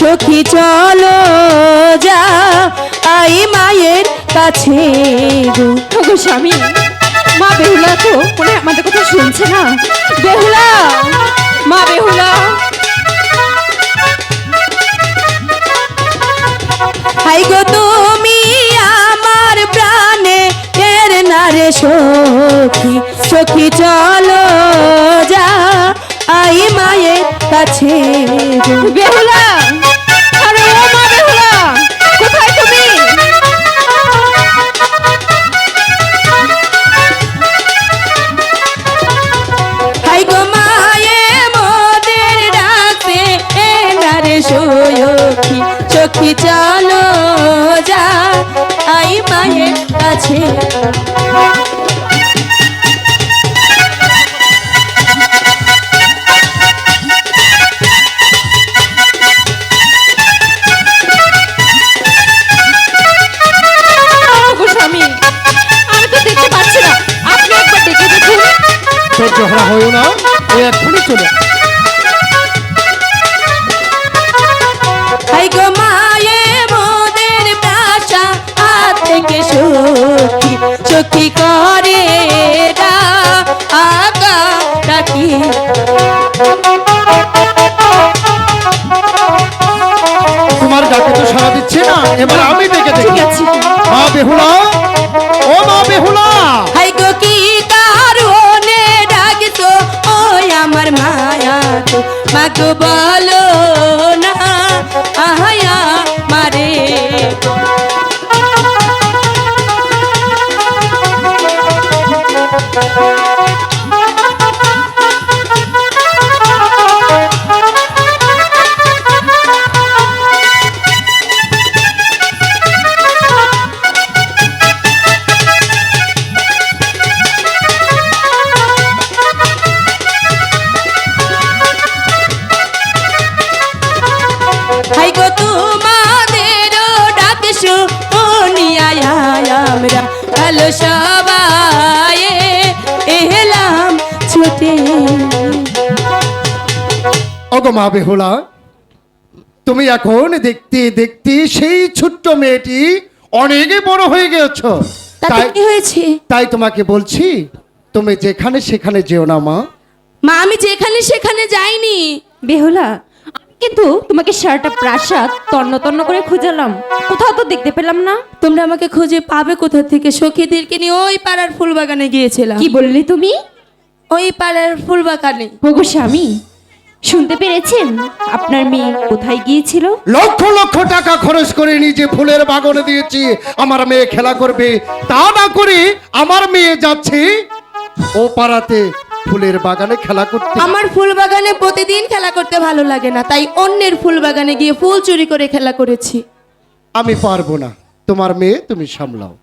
সখী চলো যা। আই মায়ের কাছে গো। স্বামী মা বেহুলা তো মনে আমাদের কথা শুনছে না। বেহুলা মা বেহুলা। হাই গো তুমি আমার প্রাণে এর নারে সখী। সখী চলো কাছে গো। বেহুলা! আরে ও মা বেহুলা! কোথায় তুমি? হাই গো মায়ে মোদের ডাকে এ নারে সখী সখী চলো যা আই মায়ের কাছে। ধৈর্য হারা হয়েও না। ও এক্ষুনি চলে মায়ে মোদের প্রাসা থেকে সখী সখী করে ডা আগা ডাকি তোমার ডাকে তো সারা দিচ্ছে না এবার আমি ডেকে দেখি। মা বেহুলা আমার মায়া তো মাগো বলো না আহায়া মারে ডাকছো আমরা ভালো সবাই এলাম ছুটে। ওগো মা বেহুলা তুমি এখন দেখতে দেখতে সেই ছোট্ট মেয়েটি অনেক বড় হয়ে গেছ তাই কি হয়েছে? তাই তোমাকে বলছি তুমি যেখানে সেখানে যেও না মা। মা আমি যেখানে সেখানে যাইনি। বেহুলা কিন্তু তোমাকে সারাটা প্রাসাদ তন্ন তন্ন করে খুঁজালাম। কোথাও তো দেখতে পেলাম না। তোমরা আমাকে খুঁজে পাবে কোথা থেকে? সখীদেরকে নিয়ে ওই পাড়ার ফুল বাগানে গিয়েছিলাম। কি বললি তুমি? ওই পাড়ার ফুল বাগানে ওগো স্বামী শুনতে পেরেছেন? আপনার মেয়ে কোথায় গিয়েছিল? লক্ষ লক্ষ টাকা খরচ করে নিজে ফুলের বাগানে দিয়েছি। আমার মেয়ে খেলা করবে। তা না করে আমার মেয়ে যাচ্ছে ও পাড়াতে। ফুলের বাগানে খেলা করতে। আমার ফুল বাগানে প্রতিদিন খেলা করতে ভালো লাগে না তাই অন্যের ফুল বাগানে গিয়ে ফুল চুরি করে খেলা করেছি। আমি পারব না। তোমার মেয়ে তুমি সামলাও।